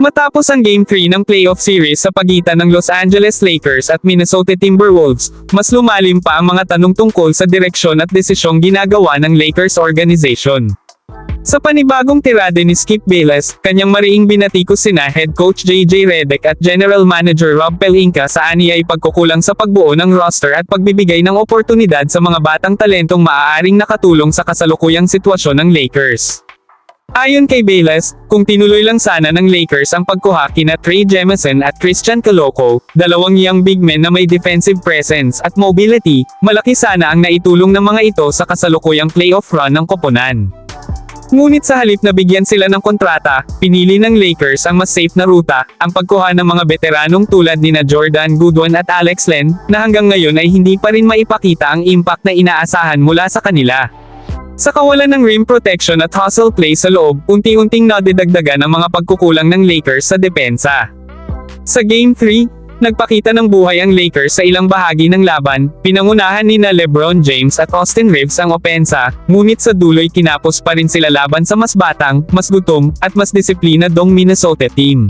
Matapos ang Game 3 ng playoff series sa pagitan ng Los Angeles Lakers at Minnesota Timberwolves, mas lumalim pa ang mga tanong tungkol sa direksyon at desisyong ginagawa ng Lakers organization. Sa panibagong tirade ni Skip Bayless, kanyang mariing binatikos sina head coach JJ Redick at general manager Rob Pelinka sa aniyay pagkukulang sa pagbuo ng roster at pagbibigay ng oportunidad sa mga batang talentong maaaring nakatulong sa kasalukuyang sitwasyon ng Lakers. Ayon kay Bayless, kung tinuloy lang sana ng Lakers ang pagkuha kina Trey Jemison at Christian Coloco, dalawang young big men na may defensive presence at mobility, malaki sana ang naitulong ng mga ito sa kasalukuyang playoff run ng koponan. Ngunit sa halip na bigyan sila ng kontrata, pinili ng Lakers ang mas safe na ruta, ang pagkuha ng mga veteranong tulad ni na Jordan Goodwin at Alex Len, na hanggang ngayon ay hindi pa rin maipakita ang impact na inaasahan mula sa kanila. Sa kawalan ng rim protection at hustle play sa loob, unti-unting nadidagdagan ang mga pagkukulang ng Lakers sa depensa. Sa Game 3, nagpakita ng buhay ang Lakers sa ilang bahagi ng laban, pinangunahan ni na LeBron James at Austin Reeves ang opensa, ngunit sa duloy kinapos pa rin sila laban sa mas batang, mas gutom, at mas disiplinadong Minnesota team.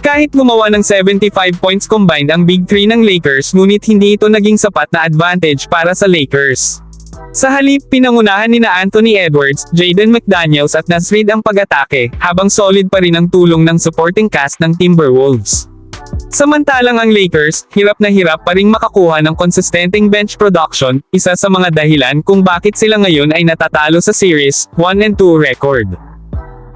Kahit gumawa ng 75 points combined ang Big 3 ng Lakers ngunit hindi ito naging sapat na advantage para sa Lakers. Sa halip, pinangunahan ni na Anthony Edwards, Jaden McDaniels at Nasrid ang pag-atake, habang solid pa rin ang tulong ng supporting cast ng Timberwolves. Samantalang ang Lakers, hirap na hirap pa ring makakuha ng konsistenteng bench production, isa sa mga dahilan kung bakit sila ngayon ay natatalo sa series, 1 and 2 record.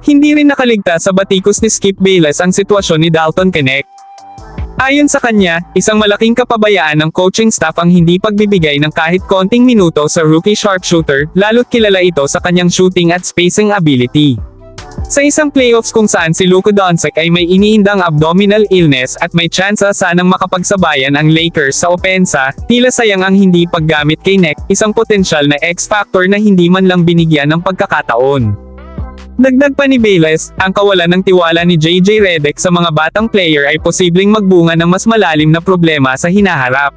Hindi rin nakaligtas sa batikos ni Skip Bayless ang sitwasyon ni Dalton Knecht. Ayon sa kanya, isang malaking kapabayaan ng coaching staff ang hindi pagbibigay ng kahit konting minuto sa rookie sharpshooter, lalo't kilala ito sa kanyang shooting at spacing ability. Sa isang playoffs kung saan si Luka Doncic ay may iniindang abdominal illness at may tsansa sanang makapagsabayan ang Lakers sa opensa, tila sayang ang hindi paggamit kay Neck, isang potensyal na X-factor na hindi man lang binigyan ng pagkakataon. Dagdag pa ni Bayless, ang kawalan ng tiwala ni JJ Redick sa mga batang player ay posibleng magbunga ng mas malalim na problema sa hinaharap.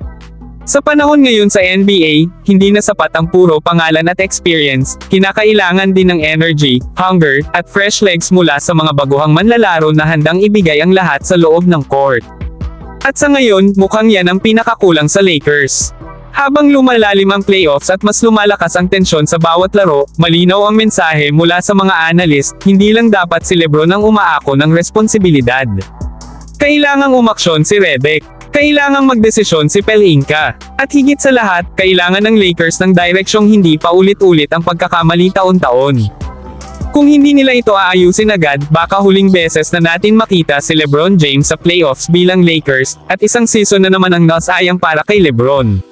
Sa panahon ngayon sa NBA, hindi na sapat ang puro pangalan at experience, kinakailangan din ng energy, hunger, at fresh legs mula sa mga baguhang manlalaro na handang ibigay ang lahat sa loob ng court. At sa ngayon, mukhang yan ang pinakakulang sa Lakers. Habang lumalalim ang playoffs at mas lumalakas ang tensyon sa bawat laro, malinaw ang mensahe mula sa mga analyst, hindi lang dapat si Lebron ang umaako ng responsibilidad. Kailangang umaksyon si Redick. Kailangang magdesisyon si Pelinka. At higit sa lahat, kailangan ng Lakers ng direksyong hindi pa ulit-ulit ang pagkakamali taon-taon. Kung hindi nila ito aayusin agad, baka huling beses na natin makita si LeBron James sa playoffs bilang Lakers, at isang season na naman ang nasayang para kay LeBron.